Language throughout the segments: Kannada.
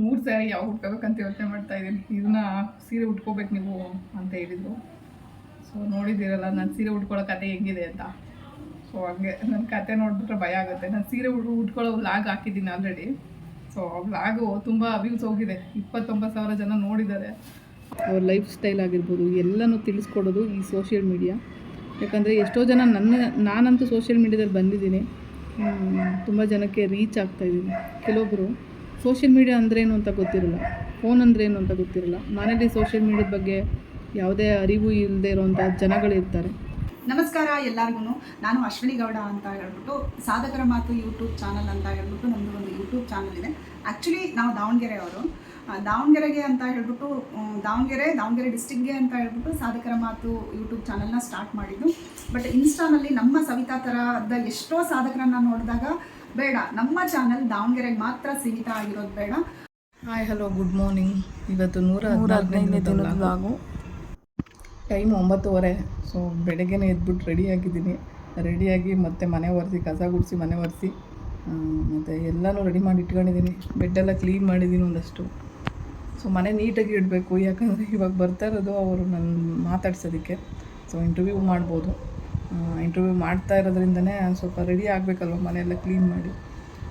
ಮೂರು ಸ್ಯಾರಿ ಯಾವ ಹುಡ್ಕೋಬೇಕಂತ ಯೋಚನೆ ಮಾಡ್ತಾ ಇದ್ದೀನಿ. ಇದನ್ನ ಸೀರೆ ಉಟ್ಕೋಬೇಕು ನೀವು ಅಂತ ಹೇಳಿದರು. ಸೊ ನೋಡಿದ್ದೀರಲ್ಲ, ನಾನು ಸೀರೆ ಉಟ್ಕೊಳ್ಳೋ ಕತೆ ಹೆಂಗಿದೆ ಅಂತ. ಸೊ ಹಂಗೆ ನನ್ನ ಕತೆ ನೋಡಿಬಿಟ್ರೆ ಭಯ ಆಗುತ್ತೆ. ನಾನು ಸೀರೆ ಉಟ್ ಉಟ್ಕೊಳ್ಳೋ ವ್ಲಾಗ್ ಹಾಕಿದ್ದೀನಿ ಆಲ್ರೆಡಿ ಸೊ ವ್ಲಾಗು ತುಂಬ ವ್ಯೂಸ್ ಹೋಗಿದೆ. ಇಪ್ಪತ್ತೊಂಬತ್ತು ಸಾವಿರ ಜನ ನೋಡಿದ್ದಾರೆ. ಅವ್ರ ಲೈಫ್ ಸ್ಟೈಲ್ ಆಗಿರ್ಬೋದು, ಎಲ್ಲನೂ ತಿಳಿಸ್ಕೊಡೋದು ಈ ಸೋಷಿಯಲ್ ಮೀಡಿಯಾ ಯಾಕಂದರೆ ಎಷ್ಟೋ ಜನ ನನ್ನ, ನಾನಂತೂ ಸೋಷಿಯಲ್ ಮೀಡ್ಯಾದಲ್ಲಿ ಬಂದಿದ್ದೀನಿ. ತುಂಬ ಜನಕ್ಕೆ ರೀಚ್ ಆಗ್ತಾಯಿದ್ದೀನಿ ಕೆಲವೊಬ್ಬರು ಸೋಷಿಯಲ್ ಮೀಡಿಯಾ ಅಂದ್ರೇನು ಅಂತ ಗೊತ್ತಿರಲ್ಲ. ಫೋನ್ ಅಂದ್ರೇನು ಅಂತ ಗೊತ್ತಿರಲ್ಲ. ಮನೇಲಿ ಸೋಷಿಯಲ್ ಮೀಡಿಯಾದ ಬಗ್ಗೆ ಯಾವುದೇ ಅರಿವು ಇಲ್ಲದೆ ಇರೋವಂಥ ಜನಗಳಿರ್ತಾರೆ. ನಮಸ್ಕಾರ ಎಲ್ಲರಿಗೂ ನಾನು ಅಶ್ವಿನಿ ಗೌಡ ಅಂತ ಹೇಳ್ಬಿಟ್ಟು ಸಾಧಕರ ಮಾತು ಯೂಟ್ಯೂಬ್ ಚಾನಲ್ ಅಂತ ಹೇಳ್ಬಿಟ್ಟು ನಮ್ಮದು ಒಂದು ಯೂಟ್ಯೂಬ್ ಚಾನಲ್ ಇದೆ. ಆ್ಯಕ್ಚುಲಿ ನಾವು ದಾವಣಗೆರೆ ಅವರು. ದಾವಣಗೆರೆಗೆ ಅಂತ ಹೇಳ್ಬಿಟ್ಟು ದಾವಣಗೆರೆ ದಾವಣಗೆರೆ ಡಿಸ್ಟಿಕ್ಗೆ ಅಂತ ಹೇಳ್ಬಿಟ್ಟು ಸಾಧಕರ ಮಾತು ಯೂಟ್ಯೂಬ್ ಚಾನಲ್ನ ಸ್ಟಾರ್ಟ್ ಮಾಡಿದ್ದು. ಬಟ್ ಇನ್ಸ್ಟಾನಲ್ಲಿ ನಮ್ಮ ಸವಿತಾ ಥರದ ಎಷ್ಟೋ ಸಾಧಕರನ್ನ ನೋಡಿದಾಗ ಬೇಡ. ನಮ್ಮ ಚಾನಲ್ ದಾವಣಗೆರೆಗೆ ಮಾತ್ರ ಸೀಮಿತ ಆಗಿರೋದು ಬೇಡ. ಹಾಯ್ ಹಲೋ ಗುಡ್ ಮಾರ್ನಿಂಗ್ ಇವತ್ತು ನೂರ ನೂರ ಹದಿನೈದನೇ ಹದಿನೈದನೇ ದಿನದ ದಿನದ ಬ್ಲಾಗು ಟೈಮ್ ಒಂಬತ್ತುವರೆ ಸೊ ಬೆಳಗ್ಗೆನೇ ಎದ್ಬಿಟ್ಟು ರೆಡಿಯಾಗಿದ್ದೀನಿ ರೆಡಿಯಾಗಿ ಮತ್ತೆ ಮನೆ ಒರೆಸಿ ಕಸ ಗುಡಿಸಿ ಮನೆ ಒರೆಸಿ. ಮತ್ತು ಎಲ್ಲನೂ ರೆಡಿ ಮಾಡಿ ಇಟ್ಕೊಂಡಿದ್ದೀನಿ. ಬೆಡ್ಡೆಲ್ಲ ಕ್ಲೀನ್ ಮಾಡಿದ್ದೀನಿ ಒಂದಷ್ಟು. ಸೊ ಮನೆ ನೀಟಾಗಿ ಇಡಬೇಕು. ಯಾಕಂದರೆ ಇವಾಗ ಬರ್ತಾ ಇರೋದು ಅವರು ನನ್ನ ಮಾತಾಡ್ಸೋದಕ್ಕೆ. ಸೊ ಇಂಟರ್ವ್ಯೂ ಮಾಡ್ಬೋದು. ಇಂಟರ್ವ್ಯೂ ಮಾಡ್ತಾ ಇರೋದ್ರಿಂದನೇ ಸ್ವಲ್ಪ ರೆಡಿ ಆಗಬೇಕಲ್ವ ಮನೆಯೆಲ್ಲ ಕ್ಲೀನ್ ಮಾಡಿ.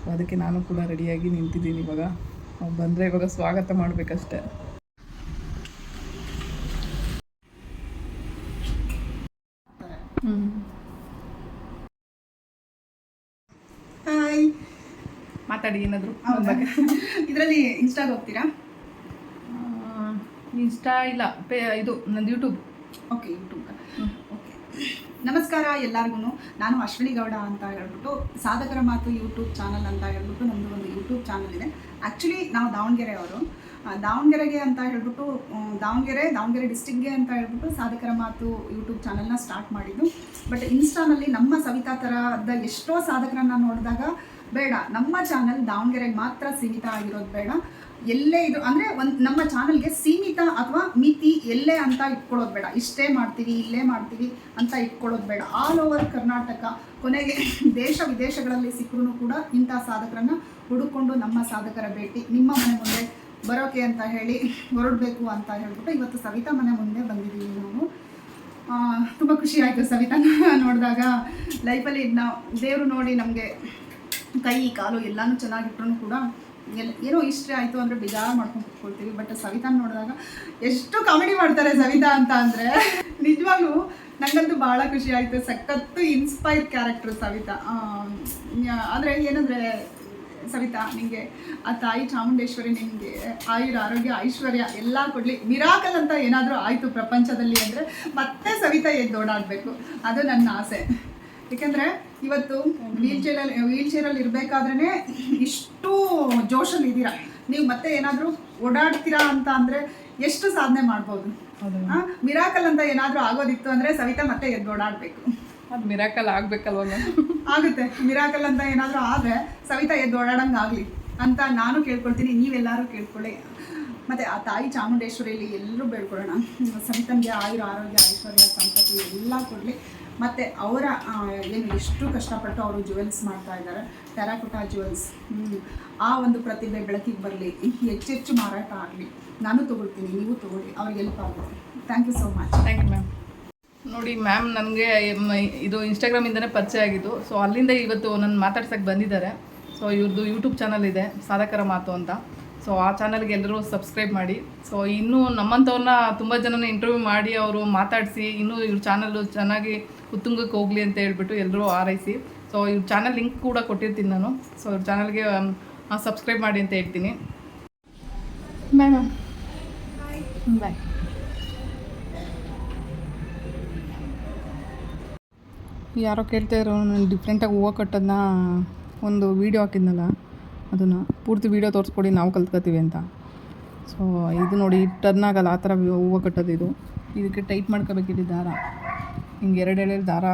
ಸೊ ಅದಕ್ಕೆ ನಾನು ಕೂಡ ರೆಡಿಯಾಗಿ ನಿಂತಿದ್ದೀನಿ ಇವಾಗ. ಬಂದರೆ ಇವಾಗ ಸ್ವಾಗತ ಮಾಡಬೇಕಷ್ಟೆ. ಹಾಯ್ ಮಾತಾಡಿ ಏನಾದರೂ ಇದರಲ್ಲಿ ಇನ್ಸ್ಟಾಗೆ ಹೋಗ್ತೀರಾ? ಇನ್ಸ್ಟಾ ಇಲ್ಲ ಪೇ ಇದು ನಂದು ಯೂಟ್ಯೂಬ್ ಓಕೆ ಯೂಟ್ಯೂಬ್ ನಮಸ್ಕಾರ ಎಲ್ಲರಿಗೂ ನಾನು ಅಶ್ವಿನಿ ಗೌಡ ಅಂತ ಹೇಳ್ಬಿಟ್ಟು ಸಾಧಕರ ಮಾತು ಯೂಟ್ಯೂಬ್ ಚಾನಲ್ ಅಂತ ಹೇಳ್ಬಿಟ್ಟು ನಮ್ಮದು ಒಂದು ಯೂಟ್ಯೂಬ್ ಚಾನಲ್ ಇದೆ. ಆ್ಯಕ್ಚುಲಿ ನಾವು ದಾವಣಗೆರೆ ಅವರು. ದಾವಣಗೆರೆಗೆ ಅಂತ ಹೇಳ್ಬಿಟ್ಟು ದಾವಣಗೆರೆ ದಾವಣಗೆರೆ ಡಿಸ್ಟಿಕ್ಗೆ ಅಂತ ಹೇಳ್ಬಿಟ್ಟು ಸಾಧಕರ ಮಾತು ಯೂಟ್ಯೂಬ್ ಚಾನಲ್ನ ಸ್ಟಾರ್ಟ್ ಮಾಡಿದ್ದು. ಬಟ್ ಇನ್ಸ್ಟಾನಲ್ಲಿ ನಮ್ಮ ಸವಿತಾ ಥರದ ಎಷ್ಟೋ ಸಾಧಕರನ್ನ ನೋಡಿದಾಗ ಬೇಡ. ನಮ್ಮ ಚಾನಲ್ ದಾವಣಗೆರೆಗೆ ಮಾತ್ರ ಸೀಮಿತ ಆಗಿರೋದು ಬೇಡ. ಎಲ್ಲೇ ಇದು ಅಂದರೆ ಒಂದು ನಮ್ಮ ಚಾನಲ್ಗೆ ಸೀಮಿತ ಅಥವಾ ಮಿತಿ ಎಲ್ಲೇ ಅಂತ ಇಟ್ಕೊಳ್ಳೋದು ಬೇಡ. ಇಷ್ಟೇ ಮಾಡ್ತೀವಿ, ಇಲ್ಲೇ ಮಾಡ್ತೀವಿ ಅಂತ ಇಟ್ಕೊಳ್ಳೋದು ಬೇಡ. ಆಲ್ ಓವರ್ ಕರ್ನಾಟಕ, ಕೊನೆಗೆ ದೇಶ ವಿದೇಶಗಳಲ್ಲಿ ಸಿಕ್ಕರೂ ಕೂಡ ಇಂಥ ಸಾಧಕರನ್ನ ಹುಡುಕೊಂಡು ನಮ್ಮ ಸಾಧಕರ ಭೇಟಿ. ನಿಮ್ಮ ಮನೆ ಮುಂದೆ ಬರೋಕೆ ಅಂತ ಹೇಳಿ, ಹೊರಡಬೇಕು ಅಂತ ಹೇಳ್ಬಿಟ್ಟು ಇವತ್ತು ಸವಿತಾ ಮನೆ ಮುಂದೆ ಬಂದಿದ್ದೀವಿ ನಾವು. ತುಂಬ ಖುಷಿ ಆಯಿತು ಸವಿತಾನ ನೋಡಿದಾಗ. ಲೈಫಲ್ಲಿ ನಾವು ದೇವರು ನೋಡಿ ನಮಗೆ ಕೈ, ಕಾಲು ಎಲ್ಲಾನು ಚೆನ್ನಾಗಿಟ್ರು ಕೂಡ ಎಲ್ಲ ಏನೋ ಇಷ್ಟ ಆಯಿತು ಅಂದರೆ ಬೇಜಾರು ಮಾಡ್ಕೊಂಡು ಕೂತ್ಕೊಳ್ತೀವಿ. ಬಟ್ ಸವಿತಾ ನೋಡಿದಾಗ ಎಷ್ಟು ಕಾಮಿಡಿ ಮಾಡ್ತಾರೆ ಸವಿತಾ ಅಂತ ಅಂದರೆ ನಿಜವಾಗ್ಲೂ ನನಗಂತೂ ಭಾಳ ಖುಷಿ ಆಯಿತು. ಸಖತ್ತು ಇನ್ಸ್ಪೈರ್ ಕ್ಯಾರೆಕ್ಟರ್ ಸವಿತಾ. ಆದರೆ ಏನಂದರೆ ಸವಿತಾ ನಿಮಗೆ ಆ ತಾಯಿ ಚಾಮುಂಡೇಶ್ವರಿ ನಿಮಗೆ ಆಯುರ ಆರೋಗ್ಯ, ಐಶ್ವರ್ಯ ಎಲ್ಲ ಕೊಡಲಿ. ಮಿರಾಕಲ್ ಅಂತ ಏನಾದರೂ ಆಯಿತು ಪ್ರಪಂಚದಲ್ಲಿ ಅಂದರೆ ಮತ್ತೆ ಸವಿತಾ ಎದ್ದು ಓಡಾಡಬೇಕು ಅದು ನನ್ನ ಆಸೆ. ಏಕೆಂದರೆ ಇವತ್ತು ವೀಲ್ ಚೇರಲ್ಲಿ ವೀಲ್ ಚೇರಲ್ಲಿ ಇರ್ಬೇಕಾದ್ರೆ ಇಷ್ಟು ಜೋಶಲ್ಲಿ ಇದ್ದೀರಾ. ನೀವು ಮತ್ತೆ ಏನಾದರೂ ಓಡಾಡ್ತೀರಾ ಅಂತ ಅಂದರೆ ಎಷ್ಟು ಸಾಧನೆ ಮಾಡ್ಬೋದು? ಮಿರಾಕಲ್ ಅಂತ ಏನಾದರೂ ಆಗೋದಿತ್ತು ಅಂದರೆ ಸವಿತಾ ಮತ್ತೆ ಎದ್ದು ಓಡಾಡಬೇಕು. ಅದು ಮಿರಾಕಲ್ ಆಗಬೇಕಲ್ವ ಆಗುತ್ತೆ. ಮಿರಾಕಲ್ ಅಂತ ಏನಾದರೂ ಆದರೆ ಸವಿತಾ ಎದ್ದು ಓಡಾಡಂಗೆ ಆಗಲಿ ಅಂತ ನಾನು ಕೇಳ್ಕೊಳ್ತೀನಿ. ನೀವೆಲ್ಲರೂ ಕೇಳ್ಕೊಳ್ಳಿ. ಮತ್ತು ಆ ತಾಯಿ ಚಾಮುಂಡೇಶ್ವರಿಯಲ್ಲಿ ಎಲ್ಲರೂ ಬೇಡ್ಕೊಳ್ಳೋಣ. ಸವಿತನಿಗೆ ಆಯುರ ಆರೋಗ್ಯ ಐಶ್ವರ್ಯ ಸಂಪತ್ತು ಎಲ್ಲ ಕೊಡಲಿ. ಮತ್ತು ಅವರ ಏನು ಎಷ್ಟು ಕಷ್ಟಪಟ್ಟು ಅವರು ಜುವೆಲ್ಸ್ ಮಾಡ್ತಾ ಇದ್ದಾರೆ. ಟೆರಾಕೋಟಾ ಜುವೆಲ್ಸ್ ಆ ಒಂದು ಪ್ರತಿಭೆ ಬೆಳಕಿಗೆ ಬರಲಿ. ಹೆಚ್ಚೆಚ್ಚು ಮಾರಾಟ ಆಗಲಿ. ನಾನು ತೊಗೊಳ್ತೀನಿ, ನೀವು ತೊಗೊಳ್ಳಿ. ಅವ್ರಿಗೆ ಹೆಲ್ಪ್ ಆಗುತ್ತೆ. Thank you so much thank you ma'am ನೋಡಿ ಮ್ಯಾಮ್ ನನಗೆ ಇದು ಇನ್ಸ್ಟಾಗ್ರಾಮಿಂದನೇ ಪರಿಚಯ ಆಗಿದ್ದು. ಸೊ ಅಲ್ಲಿಂದ ಇವತ್ತು ನನ್ನ ಮಾತಾಡ್ಸೋಕ್ಕೆ ಬಂದಿದ್ದಾರೆ. ಸೊ ಇವ್ರದ್ದು ಯೂಟ್ಯೂಬ್ ಚಾನಲ್ ಇದೆ ಸಾಧಕರ ಮಾತು ಅಂತ. ಸೊ ಆ ಚಾನಲ್ಗೆ ಎಲ್ಲರೂ ಸಬ್ಸ್ಕ್ರೈಬ್ ಮಾಡಿ. ಸೊ ಇನ್ನೂ ನಮ್ಮಂಥವ್ರನ್ನ ತುಂಬ ಜನನ ಇಂಟರ್ವ್ಯೂ ಮಾಡಿ, ಅವರು ಮಾತಾಡಿಸಿ, ಇನ್ನೂ ಇವ್ರ ಚಾನಲ್ಲು ಚೆನ್ನಾಗಿ ಉತ್ತುಂಗಕ್ಕೆ ಹೋಗಲಿ ಅಂತ ಹೇಳ್ಬಿಟ್ಟು ಎಲ್ಲರೂ ಆರೈಸಿ. ಸೊ ಇವ್ರ ಚಾನಲ್ ಲಿಂಕ್ ಕೂಡ ಕೊಟ್ಟಿರ್ತೀನಿ ನಾನು. ಸೊ ಇವ್ರ ಚಾನಲ್ಗೆ ಸಬ್ಸ್ಕ್ರೈಬ್ ಮಾಡಿ ಅಂತ ಹೇಳ್ತೀನಿ. ಬಾಯ್ ಮ್ಯಾಮ್ ಬಾಯ್ ಯಾರೋ ಕೇಳ್ತಾ ಇರೋ ನಾನು ಡಿಫ್ರೆಂಟಾಗಿ ಹೂವು ಕಟ್ಟೋದನ್ನ ಒಂದು ವೀಡಿಯೋ ಹಾಕಿದ್ನಲ್ಲ ಅದನ್ನು ಪೂರ್ತಿ ವೀಡಿಯೋ ತೋರಿಸ್ಕೊಡಿ ನಾವು ಕಲ್ತ್ಕೊತೀವಿ ಅಂತ. ಸೊ ಇದು ನೋಡಿ ಟರ್ನ್ ಆಗಲ್ಲ ಆ ಥರ ಹೂವು ಕಟ್ಟೋದು ಇದು. ಇದಕ್ಕೆ ಟೈಟ್ ಮಾಡ್ಕೋಬೇಕಿದೆ ದಾರ. ಹಿಂಗೆ ಎರಡು ದಾರ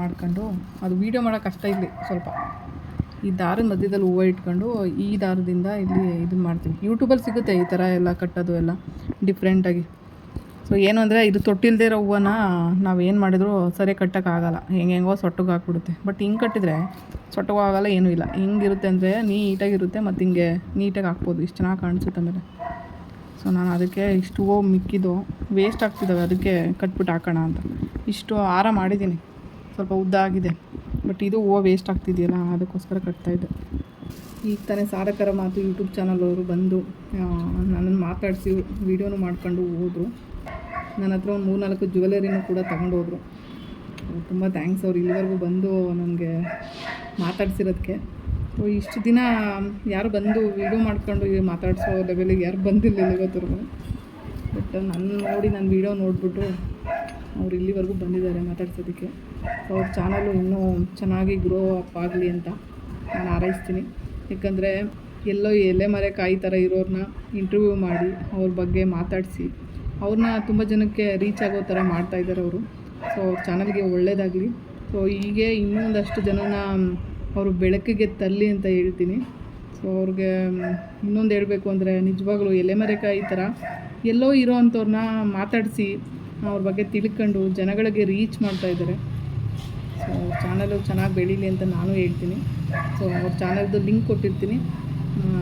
ಮಾಡ್ಕೊಂಡು, ಅದು ವೀಡಿಯೋ ಮಾಡೋಕೆ ಕಷ್ಟ ಇಲ್ಲಿ ಸ್ವಲ್ಪ. ಈ ದಾರದ ಮಧ್ಯದಲ್ಲಿ ಹೂವು ಇಟ್ಕೊಂಡು ಈ ದಾರದಿಂದ ಇಲ್ಲಿ ಇದನ್ನ ಮಾಡ್ತೀವಿ. ಯೂಟ್ಯೂಬಲ್ಲಿ ಸಿಗುತ್ತೆ ಈ ಥರ ಎಲ್ಲ ಕಟ್ಟೋದು ಎಲ್ಲ ಡಿಫ್ರೆಂಟಾಗಿ ಸೊ ಏನು ಅಂದರೆ ಇದು ತೊಟ್ಟಿಲ್ದೇ ಇರೋ ಹೂವನ್ನ ನಾವು ಏನು ಮಾಡಿದ್ರು ಸರಿ ಕಟ್ಟೋಕ್ಕಾಗಲ್ಲ ಹೆಂಗೆ ಹೆಂಗೋ ಸೊಟ್ಟಿಗೆ ಹಾಕ್ಬಿಡುತ್ತೆ. ಬಟ್ ಹಿಂಗೆ ಕಟ್ಟಿದ್ರೆ ಸೊಟ್ಟಗೂ ಆಗೋಲ್ಲ ಏನೂ ಇಲ್ಲ. ಹಿಂಗಿರುತ್ತೆ ಅಂದರೆ ನೀಟಾಗಿರುತ್ತೆ ಮತ್ತು ಹಿಂಗೆ ನೀಟಾಗಿ ಹಾಕ್ಬೋದು. ಇಷ್ಟು ಚೆನ್ನಾಗಿ ಕಾಣಿಸುತ್ತೆ ಆಮೇಲೆ. ಸೊ ನಾನು ಅದಕ್ಕೆ ಇಷ್ಟು ಹೂವು ಮಿಕ್ಕಿದ್ದು ವೇಸ್ಟ್ ಆಗ್ತಿದ್ದಾವೆ ಅದಕ್ಕೆ ಕಟ್ಬಿಟ್ಟು ಹಾಕೋಣ ಅಂತ. ಇಷ್ಟು ಹಾರ ಮಾಡಿದ್ದೀನಿ. ಸ್ವಲ್ಪ ಉದ್ದ ಆಗಿದೆ. ಬಟ್ ಇದು ಹೂವು ವೇಸ್ಟ್ ಆಗ್ತಿದೆಯಲ್ಲ, ಅದಕ್ಕೋಸ್ಕರ ಕಟ್ತಾಯಿದ್ದೆ ಈಗ ತಾನೇ ಸಾರಕರ ಮಾತು ಯೂಟ್ಯೂಬ್ ಚಾನಲ್ ಅವರು ಬಂದು ನನ್ನನ್ನು ಮಾತಾಡಿಸಿ ವೀಡಿಯೋನು ಮಾಡ್ಕೊಂಡು ಹೋದರು. ನನ್ನ ಹತ್ರ ಒಂದು ಮೂರ್ನಾಲ್ಕು ಜ್ಯುವೆಲರಿನೂ ಕೂಡ ತಗೊಂಡು ಹೋದರು. ತುಂಬ ಥ್ಯಾಂಕ್ಸ್ ಅವ್ರು ಇಲ್ಲಿವರೆಗೂ ಬಂದು ನನಗೆ ಮಾತಾಡ್ಸಿರೋದಕ್ಕೆ ಇಷ್ಟು ದಿನ ಯಾರು ಬಂದು ವೀಡಿಯೋ ಮಾಡ್ಕೊಂಡು ಮಾತಾಡಿಸೋ ಲೆವೆಲಿಗೆ ಯಾರು ಬಂದಿಲ್ಲ ಇವತ್ತರೆಗೂ ಬಟ್ ನನ್ನ ನೋಡಿ ನನ್ನ ವೀಡಿಯೋ ನೋಡಿಬಿಟ್ಟು ಅವ್ರು ಇಲ್ಲಿವರೆಗೂ ಬಂದಿದ್ದಾರೆ ಮಾತಾಡ್ಸೋದಕ್ಕೆ. ಅವ್ರ ಚಾನಲು ಇನ್ನೂ ಚೆನ್ನಾಗಿ ಗ್ರೋ ಅಪ್ ಆಗಲಿ ಅಂತ ನಾನು ಹಾರೈಸ್ತೀನಿ. ಯಾಕಂದರೆ ಎಲ್ಲೋ ಎಲೆ ಮರೆ ಕಾಯಿ ಥರ ಇರೋರನ್ನ ಇಂಟರ್ವ್ಯೂ ಮಾಡಿ ಅವ್ರ ಬಗ್ಗೆ ಮಾತಾಡಿಸಿ ಅವ್ರನ್ನ ತುಂಬ ಜನಕ್ಕೆ ರೀಚ್ ಆಗೋ ಥರ ಮಾಡ್ತಾಯಿದ್ದಾರೆ ಅವರು. ಸೊ ಅವ್ರ ಚಾನಲ್ಗೆ ಒಳ್ಳೆಯದಾಗಲಿ ಸೊ ಹೀಗೆ ಇನ್ನೊಂದಷ್ಟು ಜನನ ಅವರು ಬೆಳಕಿಗೆ ತಲ್ಲಿ ಅಂತ ಹೇಳ್ತೀನಿ. ಸೊ ಅವ್ರಿಗೆ ಇನ್ನೊಂದು ಹೇಳಬೇಕು ಅಂದರೆ ನಿಜವಾಗ್ಲೂ ಎಲೆಮರೆಕಾಯಿ ಥರ ಎಲ್ಲೋ ಇರೋ ಅಂಥವ್ರನ್ನ ಮಾತಾಡಿಸಿ ಅವ್ರ ಬಗ್ಗೆ ತಿಳ್ಕೊಂಡು ಜನಗಳಿಗೆ ರೀಚ್ ಮಾಡ್ತಾ ಇದ್ದಾರೆ. ಸೊ ಚಾನಲು ಚೆನ್ನಾಗಿ ಬೆಳೀಲಿ ಅಂತ ನಾನು ಹೇಳ್ತೀನಿ. ಸೊ ಅವ್ರ ಚಾನಲ್ದು ಲಿಂಕ್ ಕೊಟ್ಟಿರ್ತೀನಿ.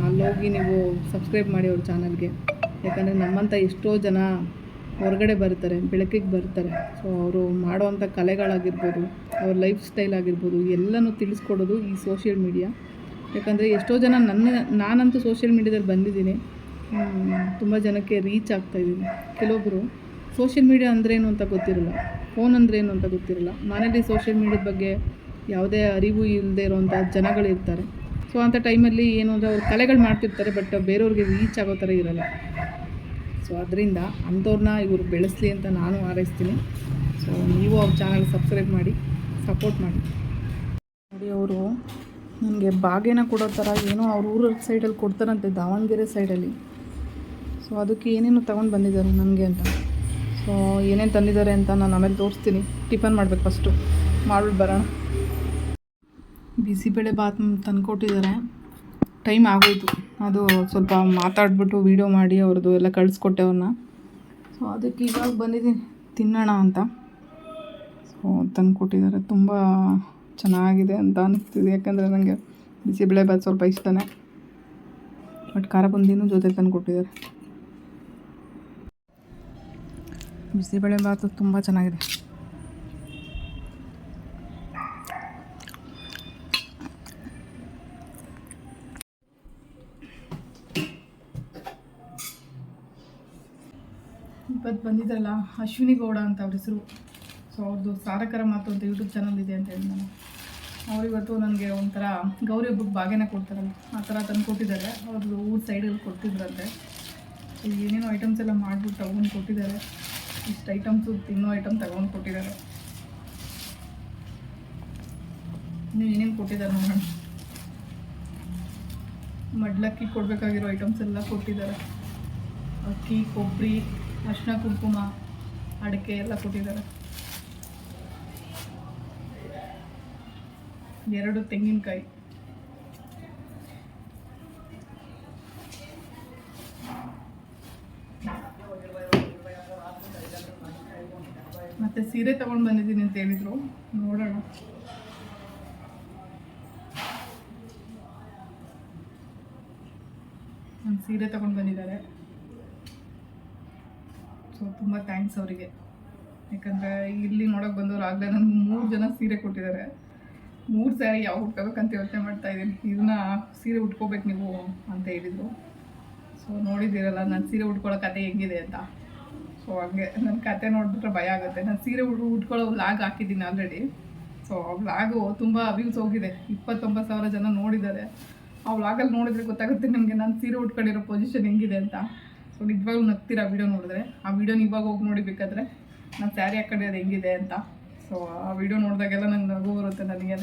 ಅಲ್ಲೋಗಿ ನೀವು ಸಬ್ಸ್ಕ್ರೈಬ್ ಮಾಡಿ ಅವ್ರ ಚಾನಲ್ಗೆ ಯಾಕಂದರೆ ನಮ್ಮಂಥ ಎಷ್ಟೋ ಜನ ಹೊರಗಡೆ ಬರ್ತಾರೆ, ಬೆಳಕಿಗೆ ಬರ್ತಾರೆ. ಸೊ ಅವರು ಮಾಡುವಂಥ ಕಲೆಗಳಾಗಿರ್ಬೋದು, ಅವ್ರ ಲೈಫ್ ಸ್ಟೈಲ್ ಆಗಿರ್ಬೋದು, ಎಲ್ಲನೂ ತಿಳಿಸ್ಕೊಡೋದು ಈ ಸೋಷಿಯಲ್ ಮೀಡಿಯಾ ಯಾಕಂದರೆ ಎಷ್ಟೋ ಜನ ನನ್ನ, ನಾನಂತೂ ಸೋಷಿಯಲ್ ಮೀಡ್ಯಾದಲ್ಲಿ ಬಂದಿದ್ದೀನಿ. ತುಂಬ ಜನಕ್ಕೆ ರೀಚ್ ಆಗ್ತಾಯಿದ್ದೀನಿ ಕೆಲವೊಬ್ಬರು ಸೋಷಿಯಲ್ ಮೀಡಿಯಾ ಅಂದ್ರೇನು ಅಂತ ಗೊತ್ತಿರಲ್ಲ ಫೋನ್ ಅಂದ್ರೇನು ಅಂತ ಗೊತ್ತಿರಲ್ಲ. ಮನೇಲಿ ಸೋಷಿಯಲ್ ಮೀಡ್ಯಾದ ಬಗ್ಗೆ ಯಾವುದೇ ಅರಿವು ಇಲ್ಲದೆ ಇರೋವಂಥ ಜನಗಳಿರ್ತಾರೆ ಸೊ ಅಂಥ ಟೈಮಲ್ಲಿ ಏನು ಅಂದರೆ ಅವ್ರು ಕಲೆಗಳು ಮಾಡ್ತಿರ್ತಾರೆ ಬಟ್ ಬೇರೆಯವ್ರಿಗೆ ರೀಚ್ ಆಗೋ ಥರ ಇರಲ್ಲ. ಸೊ ಅದರಿಂದ ಅಂಥವ್ರನ್ನ ಇವರು ಬೆಳೆಸಲಿ ಅಂತ ನಾನು ಹಾರೈಸ್ತೀನಿ. ಸೊ ನೀವು ಅವ್ರ ಚಾನಲ್ ಸಬ್ಸ್ಕ್ರೈಬ್ ಮಾಡಿ ಸಪೋರ್ಟ್ ಮಾಡಿ. ನೋಡಿ ಅವರು ನನಗೆ ಬಾಗೇನ ಕೊಡೋ ಥರ ಏನೋ ಅವ್ರ ಊರ ಸೈಡಲ್ಲಿ ಕೊಡ್ತಾರಂತೆ, ದಾವಣಗೆರೆ ಸೈಡಲ್ಲಿ ಸೊ ಅದಕ್ಕೆ ಏನೇನು ತೊಗೊಂಡು ಬಂದಿದ್ದಾರೆ ನನಗೆ ಅಂತ. ಸೊ ಏನೇನು ತಂದಿದ್ದಾರೆ ಅಂತ ನಾನು ಆಮೇಲೆ ತೋರಿಸ್ತೀನಿ. ಟಿಫನ್ ಮಾಡಬೇಕು ಫಸ್ಟು ಮಾಡ್ಬಿಟ್ಟು ಬರೋಣ. ಬಿಸಿಬೇಳೆ ಬಾತ್ ತಂದುಕೊಟ್ಟಿದ್ದಾರೆ. ಟೈಮ್ ಆಗೋಯ್ತು. ಅದು ಸ್ವಲ್ಪ ಮಾತಾಡ್ಬಿಟ್ಟು ವೀಡಿಯೋ ಮಾಡಿ ಅವ್ರದ್ದು ಎಲ್ಲ ಕಳಿಸ್ಕೊಟ್ಟೆ ಅವ್ರನ್ನ. ಸೊ ಅದಕ್ಕೆ ಇವಾಗ ಬಂದಿದ್ದೀನಿ. ತಿನ್ನೋಣ ಅಂತ. ಸೊ ತಂದು ಕೊಟ್ಟಿದ್ದಾರೆ. ತುಂಬ ಚೆನ್ನಾಗಿದೆ ಅಂತ ಅನ್ನಿಸ್ತಿದೆ ಯಾಕಂದರೆ ನನಗೆ ಬಿಸಿಬೇಳೆ ಬಾತ್ ಸ್ವಲ್ಪ ಇಷ್ಟನೇ. ಬಟ್ ಖಾರ ಬಂದಿನ ಜೊತೆ ತಂದು ಕೊಟ್ಟಿದ್ದಾರೆ. ಬಿಸಿಬೇಳೆ ಬಾತು ತುಂಬ ಚೆನ್ನಾಗಿದೆ. ಇವತ್ತು ಬಂದಿದ್ರಲ್ಲ, ಅಶ್ವಿನಿ ಗೌಡ ಅಂತ ಅವ್ರ ಹೆಸರು. ಸೊ ಅವ್ರದ್ದು ಸಾರಕರ ಮಾತು ಅಂತ ಯೂಟ್ಯೂಬ್ ಚಾನಲ್ ಇದೆ ಅಂತ ಹೇಳಿ ನಾನು. ಅವ್ರು ಇವತ್ತು ನನಗೆ ಒಂಥರ ಗೌರಿ ಹಬ್ಬಕ್ಕೆ ಬಾಗೇನ ಕೊಡ್ತಾರಲ್ಲ, ಆ ಥರ ತಂದು ಕೊಟ್ಟಿದ್ದಾರೆ. ಅವ್ರದ್ದು ಊರು ಸೈಡಲ್ಲಿ ಕೊಡ್ತಿದ್ರಂತೆ ಸೊ ಏನೇನೋ ಐಟಮ್ಸ್ ಎಲ್ಲ ಮಾಡಿಬಿಟ್ಟು ತಗೊಂಡು ಕೊಟ್ಟಿದ್ದಾರೆ. ಇಷ್ಟು ಐಟಮ್ಸು ತಿನ್ನೋ ಐಟಮ್ ತಗೊಂಡು ಕೊಟ್ಟಿದ್ದಾರೆ. ಇನ್ನು ಏನೇನು ಕೊಟ್ಟಿದ್ದಾರೆ ನೋಡೋಣ. ಮಡ್ಲಕ್ಕಿ ಕೊಡಬೇಕಾಗಿರೋ ಐಟಮ್ಸ್ ಎಲ್ಲ ಕೊಟ್ಟಿದ್ದಾರೆ. ಅಕ್ಕಿ ಕೊಬ್ಬರಿ ಅರಿಶಿನ ಕುಂಕುಮ, ಅಡಿಕೆ ಎಲ್ಲ ಕೊಟ್ಟಿದ್ದಾರೆ. ಎರಡು ತೆಂಗಿನಕಾಯಿ. ಮತ್ತೆ ಸೀರೆ ತಗೊಂಡು ಬಂದಿದ್ದೀನಿ ಅಂತ ಹೇಳಿದ್ರು. ನೋಡೋಣ. ಒಂದು ಸೀರೆ ತಗೊಂಡು ಬಂದಿದ್ದಾರೆ. ತುಂಬ ಥ್ಯಾಂಕ್ಸ್ ಅವರಿಗೆ. ಯಾಕಂದರೆ ಇಲ್ಲಿ ನೋಡೋಕೆ ಬಂದವರು ಆಗಲೇ ನನಗೆ ಮೂರು ಜನ ಸೀರೆ ಕೊಟ್ಟಿದ್ದಾರೆ ಮೂರು ಸ್ಯಾರಿ ಯಾವ ಉಟ್ಕೋಬೇಕಂತ ಯೋಚನೆ ಮಾಡ್ತಾ ಇದ್ದೀನಿ ಇದನ್ನ ಸೀರೆ ಉಟ್ಕೋಬೇಕು ನೀವು ಅಂತ ಹೇಳಿದರು. ಸೊ ನೋಡಿದ್ದೀರಲ್ಲ, ನಾನು ಸೀರೆ ಉಟ್ಕೊಳ್ಳೋ ಕತೆ ಹೆಂಗಿದೆ ಅಂತ. ಸೊ ಹಂಗೆ ನನ್ನ ಕತೆ ನೋಡಿಬಿಟ್ರೆ ಭಯ ಆಗುತ್ತೆ. ನಾನು ಸೀರೆ ಉಟ್, ಉಟ್ಕೊಳ್ಳೋ ವ್ಲಾಗ್ ಹಾಕಿದ್ದೀನಿ ಆಲ್ರೆಡಿ ಸೊ ಆ ವ್ಲಾಗು ತುಂಬ ವ್ಯೂಸ್ ಹೋಗಿದೆ. ಇಪ್ಪತ್ತೊಂಬತ್ತು ಸಾವಿರ ಜನ ನೋಡಿದ್ದಾರೆ. ಆ ವ್ಲಾಗಲ್ಲಿ ನೋಡಿದ್ರೆ ಗೊತ್ತಾಗುತ್ತೆ ನಿಮಗೆ ನಾನು ಸೀರೆ ಉಟ್ಕೊಂಡಿರೋ ಪೊಸಿಷನ್ ಹೆಂಗಿದೆ ಅಂತ. ಸೊ ನಿಜವಾಗ್ಲೂ ನಗ್ತೀರಾ ವಿಡಿಯೋ ನೋಡಿದ್ರೆ? ಆ ವಿಡಿಯೋನ ಇವಾಗ ಹೋಗಿ ನೋಡಿಬೇಕಾದ್ರೆ ನಾನು ಸ್ಯಾರಿ ಹಾಕೊಂಡಿರೋದು ಹೆಂಗಿದೆ ಅಂತ. ಸೊ ಆ ವಿಡಿಯೋ ನೋಡಿದಾಗೆಲ್ಲ ನಂಗೆ ನಗು ಬರುತ್ತೆ ನನಗೆ.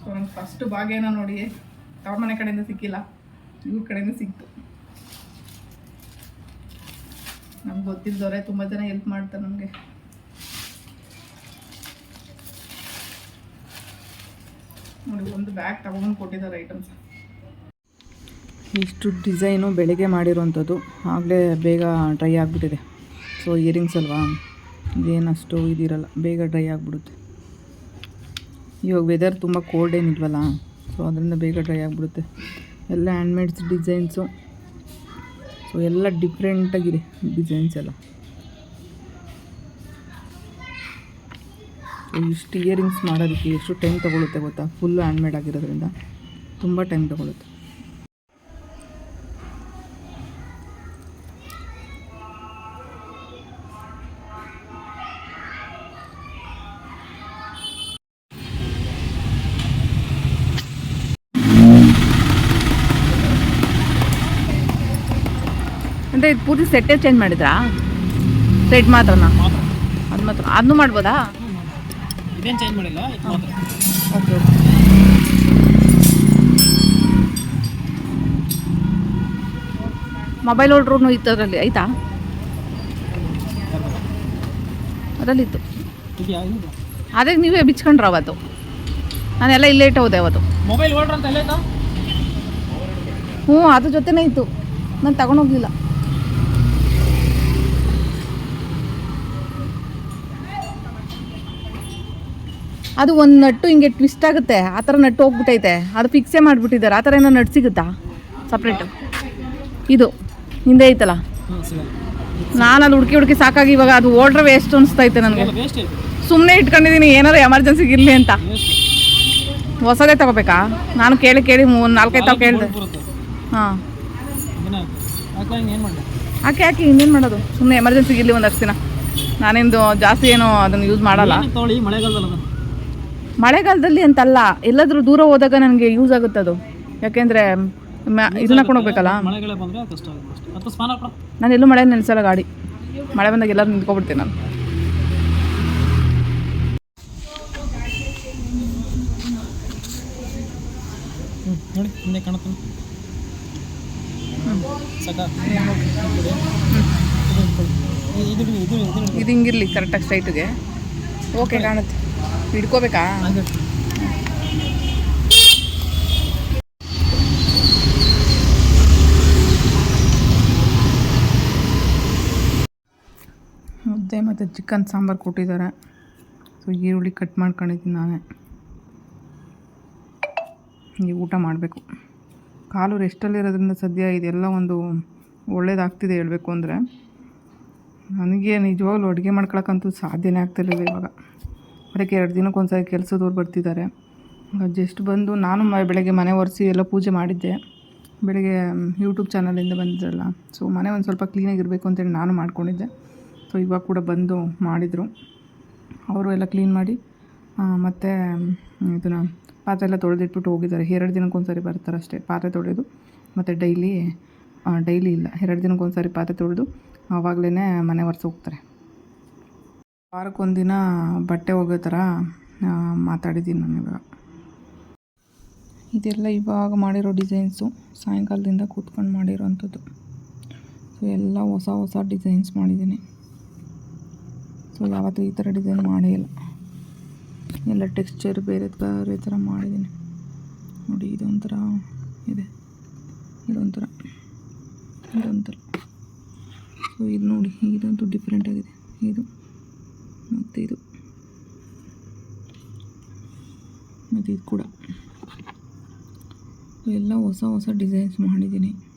ಸೊ ನಂಗೆ ಫಸ್ಟ್ ಭಾಗ್ಯನ ನೋಡಿ, ತವ್ರ ಮನೆ ಕಡೆಯಿಂದ ಸಿಕ್ಕಿಲ್ಲ, ಇವ್ರ ಕಡೆಯಿಂದ ಸಿಕ್ತು. ನಮ್ಗೆ ಗೊತ್ತಿದ್ದವರೇ ತುಂಬ ಜನ ಹೆಲ್ಪ್ ಮಾಡ್ತಾರೆ ನಮಗೆ ನೋಡಿ, ಒಂದು ಬ್ಯಾಗ್ ತಗೊಂಡು ಕೊಟ್ಟಿದ್ದಾರೆ ಐಟಮ್ಸ್ ಇಷ್ಟು ಡಿಸೈನು ಬೆಳಗ್ಗೆ ಮಾಡಿರೋವಂಥದ್ದು, ಆಗಲೇ ಬೇಗ ಡ್ರೈ ಆಗಿಬಿಟ್ಟಿದೆ. ಸೊ ಇಯರಿಂಗ್ಸ್ ಅಲ್ವಾ? ಇದೇನಷ್ಟು ಇದಿರಲ್ಲ, ಬೇಗ ಡ್ರೈ ಆಗಿಬಿಡುತ್ತೆ. ಇವಾಗ ವೆದರ್ ತುಂಬ ಕೋಲ್ಡ್ ಏನಿಲ್ವಲ್ಲ ಸೊ ಅದರಿಂದ ಬೇಗ ಡ್ರೈ ಆಗಿಬಿಡುತ್ತೆ. ಎಲ್ಲ ಹ್ಯಾಂಡ್ಮೇಡ್ಸ್ ಡಿಸೈನ್ಸು ಸೊ ಎಲ್ಲ ಡಿಫ್ರೆಂಟಾಗಿದೆ ಡಿಸೈನ್ಸ್ ಎಲ್ಲ. ಇಷ್ಟು ಇಯರಿಂಗ್ಸ್ ಮಾಡೋದಕ್ಕೆ ಎಷ್ಟು ಟೈಮ್ ತೊಗೊಳುತ್ತೆ ಗೊತ್ತಾ? ಫುಲ್ಲು ಹ್ಯಾಂಡ್ಮೇಡ್ ಆಗಿರೋದ್ರಿಂದ. ತುಂಬ ಟೈಮ್ ತೊಗೊಳುತ್ತೆ. ಅಂದರೆ ಇದು ಪೂರ್ತಿ ಸೆಟ್ಟೇ ಚೇಂಜ್ ಮಾಡಿದ್ರಾ? ಸೆಟ್ ಮಾತ್ರನಾ? ಅದು ಮಾತ್ರ. ಅದನ್ನು ಮಾಡ್ಬೋದಾ? ಇದೇನು ಚೇಂಜ್ ಮಾಡಿಲ್ಲ ಓಕೆ ಮೊಬೈಲ್ ಹೋಲ್ಡ್ರೂ ಇತ್ತು ಅದರಲ್ಲಿ ಆಯ್ತಾ? ಅದರಲ್ಲಿತ್ತು. ಅದೇ ನೀವೇ ಬಿಚ್ಕೊಂಡ್ರ ಅವತ್ತು. ನಾನೆಲ್ಲ ಇಲ್ಲೇ ಇಟ್ಟು ಹೋದೆ ಅವತ್ತು. ಮೊಬೈಲ್ ಹ್ಞೂ ಅದ್ರ ಜೊತೆನೇ ಇತ್ತು. ನಾನು ತಗೊಂಡೋಗ್ಲಿಲ್ಲ ಅದು ಒಂದು ನಟ್ಟು ಹಿಂಗೆ ಟ್ವಿಸ್ಟ್ ಆಗುತ್ತೆ. ಆ ಥರ ನಟ್ಟು ಹೋಗ್ಬಿಟ್ಟೈತೆ ಅದು ಫಿಕ್ಸೇ ಮಾಡಿಬಿಟ್ಟಿದ್ದಾರೆ. ಆ ಥರ ಏನೋ ನಟ್ಟು ಸಿಗುತ್ತಾ? ಸಪ್ರೇಟು ಇದು. ಹಿಂದೆ ಐತಲ್ಲ? ನಾನು ಅದು ಹುಡುಕಿ ಹುಡುಕಿ ಸಾಕಾಗಿ ಇವಾಗ ಅದು ಓಡ್ರೆ ವೇಸ್ಟ್ ಅನಿಸ್ತೈತೆ ನನಗೆ. ಸುಮ್ಮನೆ ಇಟ್ಕೊಂಡಿದ್ದೀನಿ ಏನಾದ್ರು ಎಮರ್ಜೆನ್ಸಿಗೆ ಇರಲಿ ಅಂತ. ಹೊಸದೇ ತಗೋಬೇಕಾ? ನಾನು ಕೇಳಿ ಕೇಳಿ ಮೂರು ನಾಲ್ಕೈದು ತಾವು ಕೇಳಿದೆ. ಹಾಂ. ಹಾಕಿ ಹಾಕಿ ಇನ್ನೇನು ಮಾಡೋದು? ಸುಮ್ಮನೆ ಎಮರ್ಜೆನ್ಸಿಗೆ ಇರಲಿ ಒಂದಷ್ಟು ದಿನ. ನಾನಿಂದು ಜಾಸ್ತಿ ಏನು ಅದನ್ನು ಯೂಸ್ ಮಾಡಲ್ಲ. ಮಳೆಗಾಲದಲ್ಲಿ ಅಂತಲ್ಲ ಎಲ್ಲಾದರೂ ದೂರ ಹೋದಾಗ ನನಗೆ ಯೂಸ್ ಆಗುತ್ತೆ ಅದು. ಯಾಕೆಂದರೆ ಇದನ್ನ ಹೋಗ್ಬೇಕಲ್ಲ ನಾನು ಎಲ್ಲೂ ಮಳೆ ನೆನೆಸಲ್ಲ ಗಾಡಿ. ಮಳೆ ಬಂದಾಗ ಎಲ್ಲರೂ ನಿಂತ್ಕೊಬಿಡ್ತೀನಿ ನಾನು. ನೋಡಿ ಹಿಂದೆ ಕಾಣುತ್ತೆ. ಇದು ಹಿಂಗಿರಲಿ ಕರೆಕ್ಟಾಗಿ ಸ್ಟ್ರೈಟಿಗೆ ಓಕೆ ಕಾಣುತ್ತೆ. ಹಿಡ್ಕೋಬೇಕಾ? ಮುದ್ದೆ ಮತ್ತು ಚಿಕನ್ ಸಾಂಬಾರು ಕೊಟ್ಟಿದ್ದಾರೆ. ಸೊ ಈರುಳ್ಳಿ ಕಟ್ ಮಾಡ್ಕೊಂಡಿದ್ದೀನಿ ನಾನೇ. ಈಗ ಊಟ ಮಾಡಬೇಕು. ಕಾಲು ರೆಸ್ಟಲ್ಲಿರೋದ್ರಿಂದ ಸದ್ಯ ಇದೆಲ್ಲ ಒಂದು ಒಳ್ಳೇದಾಗ್ತಿದೆ ಹೇಳಬೇಕು ಅಂದರೆ. ನನಗೆ ನಿಜವಾಗ್ಲೂ ಅಡುಗೆ ಮಾಡ್ಕೊಳಕ್ಕಂತೂ ಸಾಧ್ಯನೇ ಆಗ್ತಿರಲಿಲ್ಲ ಇವಾಗ. ಅದಕ್ಕೆ ಎರಡು ದಿನಕ್ಕೊಂದ್ಸರಿ ಕೆಲಸದವ್ರು ಬರ್ತಿದ್ದಾರೆ. ಜಸ್ಟ್ ಬಂದು ನಾನು ಮ, ಬೆಳಗ್ಗೆ ಮನೆ ಒರೆಸಿ ಎಲ್ಲ ಪೂಜೆ ಮಾಡಿದ್ದೆ. ಬೆಳಗ್ಗೆ ಯೂಟ್ಯೂಬ್ ಚಾನಲಿಂದ ಬಂದಿದ್ರಲ್ಲ ಸೊ ಮನೆ ಒಂದು ಸ್ವಲ್ಪ ಕ್ಲೀನಾಗಿರಬೇಕು ಅಂತೇಳಿ ನಾನು ಮಾಡ್ಕೊಂಡಿದ್ದೆ. ಸೊ ಇವಾಗ ಕೂಡ ಬಂದು ಮಾಡಿದರು. ಅವರು ಎಲ್ಲ ಕ್ಲೀನ್ ಮಾಡಿ ಮತ್ತು ಇದನ್ನು ಪಾತ್ರೆ ಎಲ್ಲ ತೊಳೆದಿಟ್ಬಿಟ್ಟು ಹೋಗಿದ್ದಾರೆ. ಎರಡು ದಿನಕ್ಕೊಂದ್ಸರಿ ಬರ್ತಾರೆ ಅಷ್ಟೇ ಪಾತ್ರೆ ತೊಳೆದು. ಮತ್ತು ಡೈಲಿ ಡೈಲಿ ಇಲ್ಲ, ಎರಡು ದಿನಕ್ಕೊಂದ್ಸರಿ ಪಾತ್ರೆ ತೊಳೆದು ಆವಾಗಲೇ ಮನೆ ಒರೆಸಿ ಹೋಗ್ತಾರೆ. ವಾರಕ್ಕೊಂದಿನ ಬಟ್ಟೆ ಒಗೆಯೋ ಥರ ಮಾತಾಡಿದ್ದೀನಿ ನಾನು ಇವಾಗ. ಇದೆಲ್ಲ ಇವಾಗ ಮಾಡಿರೋ ಡಿಸೈನ್ಸು, ಸಾಯಂಕಾಲದಿಂದ ಕೂತ್ಕೊಂಡು ಮಾಡಿರೋವಂಥದ್ದು ಸೊ ಎಲ್ಲ ಹೊಸ ಹೊಸ ಡಿಸೈನ್ಸ್ ಮಾಡಿದ್ದೀನಿ. ಸೊ ಯಾವತ್ತೂ ಈ ಥರ ಡಿಸೈನ್ ಮಾಡೇ ಇಲ್ಲ. ಎಲ್ಲ ಟೆಕ್ಸ್ಚರ್ ಬೇರೆ ಬೇರೆ ಥರ ಮಾಡಿದ್ದೀನಿ. ನೋಡಿ, ಇದೊಂಥರ ಇದೆ. ಇದೊಂಥರ ಇದೊಂಥರ. ಸೊ ಇದು ನೋಡಿ ಇದಂತೂ ಡಿಫ್ರೆಂಟಾಗಿದೆ ಇದು. ಮತ್ತು ಇದು. ಮತ್ತು ಇದು ಕೂಡ. ಎಲ್ಲ ಹೊಸ ಹೊಸ ಡಿಸೈನ್ಸ್ ಮಾಡಿದ್ದೀನಿ.